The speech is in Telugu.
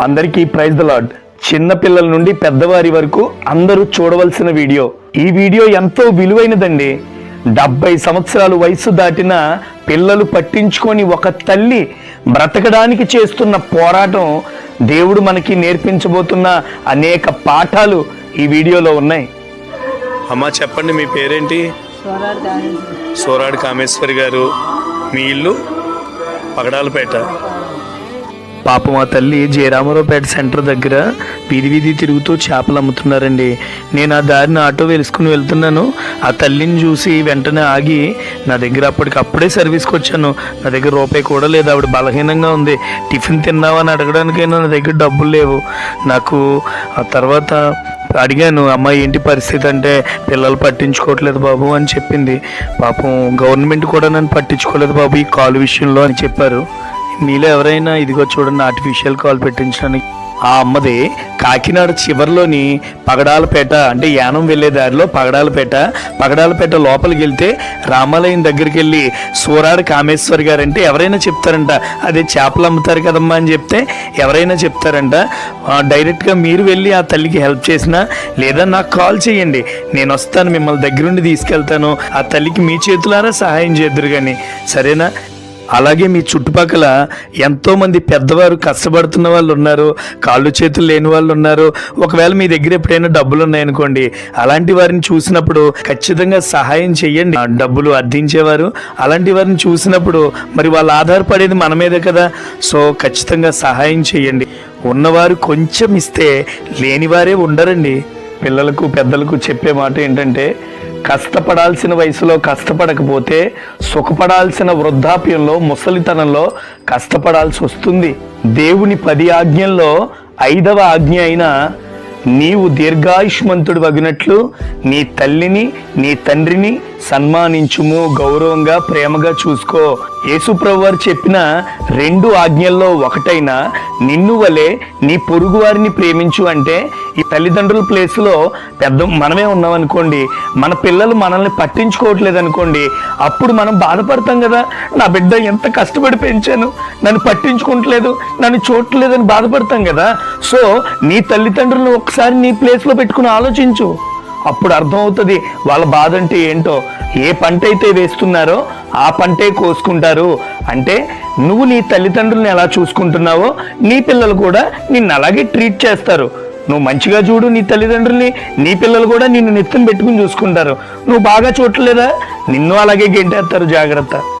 అందరికీ ప్రైజ్ ద లాడ్ చిన్న పిల్లల నుండి పెద్దవారి వరకు అందరూ చూడవలసిన వీడియో. ఈ వీడియో ఎంతో విలువైనదండి. డెబ్బై సంవత్సరాలు వయసు దాటిన పిల్లలు పట్టించుకొని ఒక తల్లి బ్రతకడానికి చేస్తున్న పోరాటం దేవుడు మనకి నేర్పించబోతున్న అనేక పాఠాలు ఈ వీడియోలో ఉన్నాయి. అమ్మా చెప్పండి మీ పేరేంటి? సోరాడు కామేశ్వరి గారు. మీ ఇల్లు? పగడాలపేట. పాపం ఆ తల్లి జయరామరావుపేట సెంటర్ దగ్గర వీధి వీధి తిరుగుతూ చేపలు అమ్ముతున్నారండి. నేను ఆ దారిని ఆటో వెలుసుకుని వెళ్తున్నాను. ఆ తల్లిని చూసి వెంటనే ఆగి నా దగ్గర అప్పటికప్పుడే సర్వీస్కి వచ్చాను. నా దగ్గర రూపాయి కూడా లేదు. ఆవిడ బలహీనంగా ఉంది. టిఫిన్ తిన్నావని అడగడానికైనా నా దగ్గర డబ్బులు లేవు. నాకు ఆ తర్వాత అడిగాను అమ్మ ఏంటి పరిస్థితి అంటే పిల్లలు పట్టించుకోవట్లేదు బాబు అని చెప్పింది. పాపం గవర్నమెంట్ కూడా నన్ను పట్టించుకోలేదు బాబు ఈ కాలు విషయంలో అని చెప్పారు. మీలో ఎవరైనా ఇదిగో చూడండి ఆర్టిఫిషియల్ కాల్ పెట్టించడానికి. ఆ అమ్మది కాకినాడ చివరిలోని పగడాలపేట అంటే యానం వెళ్ళే దారిలో పగడాలపేట. పగడాలపేట లోపలికి వెళ్తే రామాలయం దగ్గరికి వెళ్ళి సూరాడు కామేశ్వర్ గారు అంటే ఎవరైనా చెప్తారంట అదే చేపలు అమ్ముతారు కదమ్మా అని చెప్తే ఎవరైనా చెప్తారంట డైరెక్ట్గా మీరు వెళ్ళి ఆ తల్లికి హెల్ప్ చేసినా లేదా నాకు కాల్ చేయండి నేను వస్తాను మిమ్మల్ని దగ్గరుండి తీసుకెళ్తాను ఆ తల్లికి మీ చేతులారా సహాయం చేద్దరు కానీ సరేనా? అలాగే మీ చుట్టుపక్కల ఎంతోమంది పెద్దవారు కష్టపడుతున్న వాళ్ళు ఉన్నారు కాళ్ళు చేతులు లేని వాళ్ళు ఉన్నారు ఒకవేళ మీ దగ్గర ఎప్పుడైనా డబ్బులు ఉన్నాయనుకోండి అలాంటి వారిని చూసినప్పుడు ఖచ్చితంగా సహాయం చేయండి డబ్బులు అర్థించేవారు అలాంటి వారిని చూసినప్పుడు మరి వాళ్ళు ఆధారపడేది మన మీదే కదా. సో ఖచ్చితంగా సహాయం చేయండి ఉన్నవారు కొంచెం ఇస్తే లేనివారే ఉండరండి. పిల్లలకు పెద్దలకు చెప్పే మాట ఏంటంటే కష్టపడాల్సిన వయసులో కష్టపడకపోతే సుఖపడాల్సిన వృద్ధాప్యంలో ముసలితనంలో కష్టపడాల్సి వస్తుంది. దేవుని పది ఆజ్ఞల్లో ఐదవ ఆజ్ఞ అయిన నీవు దీర్ఘాయుష్మంతుడు వగినట్లు నీ తల్లిని నీ తండ్రిని సన్మానించుము గౌరవంగా ప్రేమగా చూసుకో. యేసుప్రవ్వారు చెప్పిన రెండు ఆజ్ఞల్లో ఒకటైన నిన్ను వలె నీ పొరుగు వారిని ప్రేమించు అంటే ఈ తల్లిదండ్రుల ప్లేస్లో పెద్ద మనమే ఉన్నాం అనుకోండి మన పిల్లలు మనల్ని పట్టించుకోవట్లేదు అనుకోండి అప్పుడు మనం బాధపడతాం కదా నా బిడ్డ ఎంత కష్టపడి పెంచాను నన్ను పట్టించుకోవట్లేదు నన్ను చూడట్లేదని బాధపడతాం కదా. సో నీ తల్లిదండ్రులను ఒకసారి నీ ప్లేస్లో పెట్టుకుని ఆలోచించు. అప్పుడు అర్థమవుతుంది వాళ్ళ బాధ అంటే ఏంటో. ఏ పంట అయితే వేస్తున్నారో ఆ పంటే కోసుకుంటారు. అంటే నువ్వు నీ తల్లిదండ్రులను ఎలా చూసుకుంటున్నావో నీ పిల్లలు కూడా నిన్ను అలాగే ట్రీట్ చేస్తారు. నువ్వు మంచిగా చూడు నీ తల్లిదండ్రుల్ని నీ పిల్లలు కూడా నిన్ను నెత్తిన పెట్టుకుని చూసుకుంటారు. నువ్వు బాగా చూడలేదా నిన్ను అలాగే గెంటేస్తారు జాగ్రత్త.